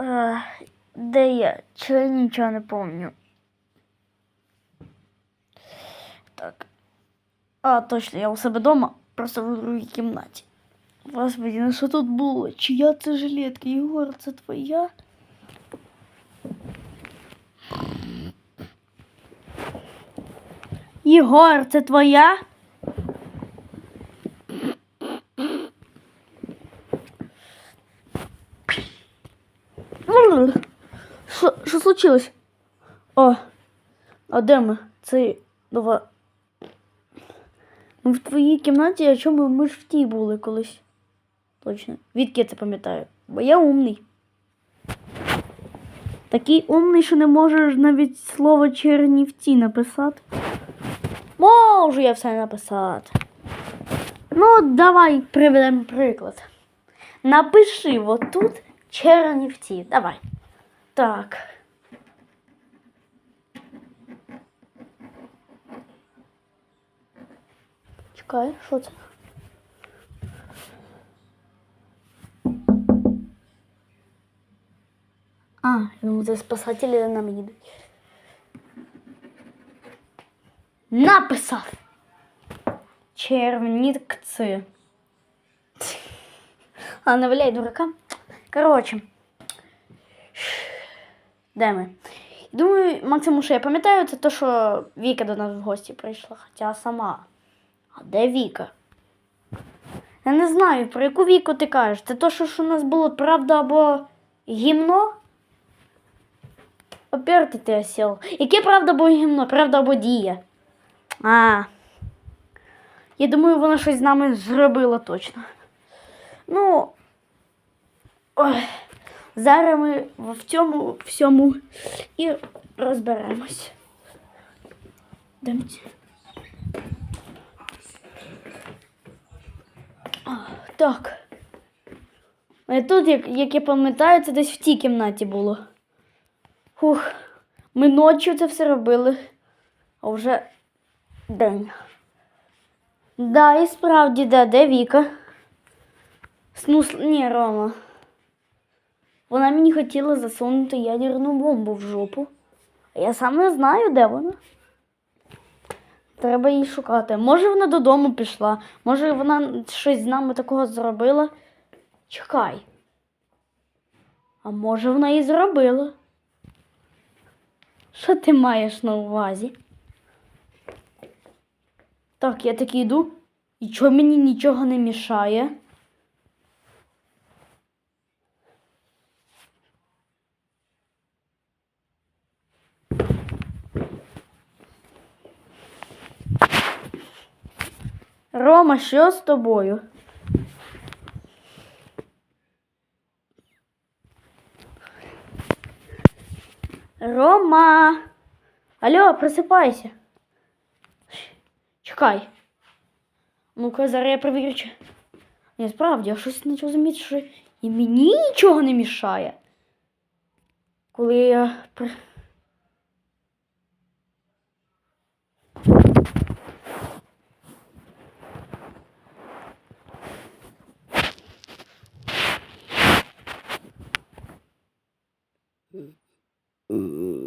Е, де я? Чи я нічого не пам'ятаю? Так. А, точно, я у себе вдома, просто в другій кімнаті. Господи, ну що тут було? Чия це жилетка? Єгор, це твоя? Єгор, це твоя? Що, що случилось? О, а де ми? Це нова. Ми в твоїй кімнаті, а чому ми ж в тій були колись? Точно. Відки я це пам'ятаю? Бо я умний. Такий умний, що не можеш навіть слово чернівці написати. Можу я все написати. Ну, давай приведемо приклад. Напиши отут чернівці. Давай. Так. Чекай, що це? А, ну це спасателі за нами їдуть. Написав. Чернівці. А, не валяй дурака. Коротше. Де ми? Думаю, максимум, що я пам'ятаю, це те, що Віка до нас в гості прийшла, хоча сама. А де Віка? Я не знаю, про яку віку ти кажеш. Це то, що, що у нас було правда або гімно? Оперти ти осел. Яке правда або гімно? Правда або дія? А. Я думаю, вона щось з нами зробила точно. Ну. Ой. Зараз ми в цьому всьому і розберемось. Демці. Так. А тут, як, як я пам'ятаю, це десь в тій кімнаті було. Фух, ми ночі це все робили, а вже день. Да, і справді, да, де Віка? Снус... Ні, Рома. Вона мені хотіла засунути ядерну бомбу в жопу. А я сам не знаю, де вона. Треба її шукати. Може, вона додому пішла, може, вона щось з нами такого зробила. Чекай. А може, вона і зробила? Що ти маєш на увазі? Так, я таки йду. І чого мені нічого не мішає? Рома, що з тобою? Рома. Алло, просипайся. Чекай. Ну-ка, зараз я перевірю. Ні, справді, я щось почав замітити, що і мені нічого не мішає. Коли я. uh,